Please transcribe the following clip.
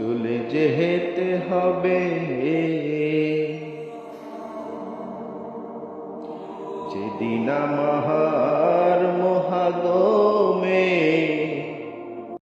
চলে যেতে হবে যেদিন মহার মহাগমে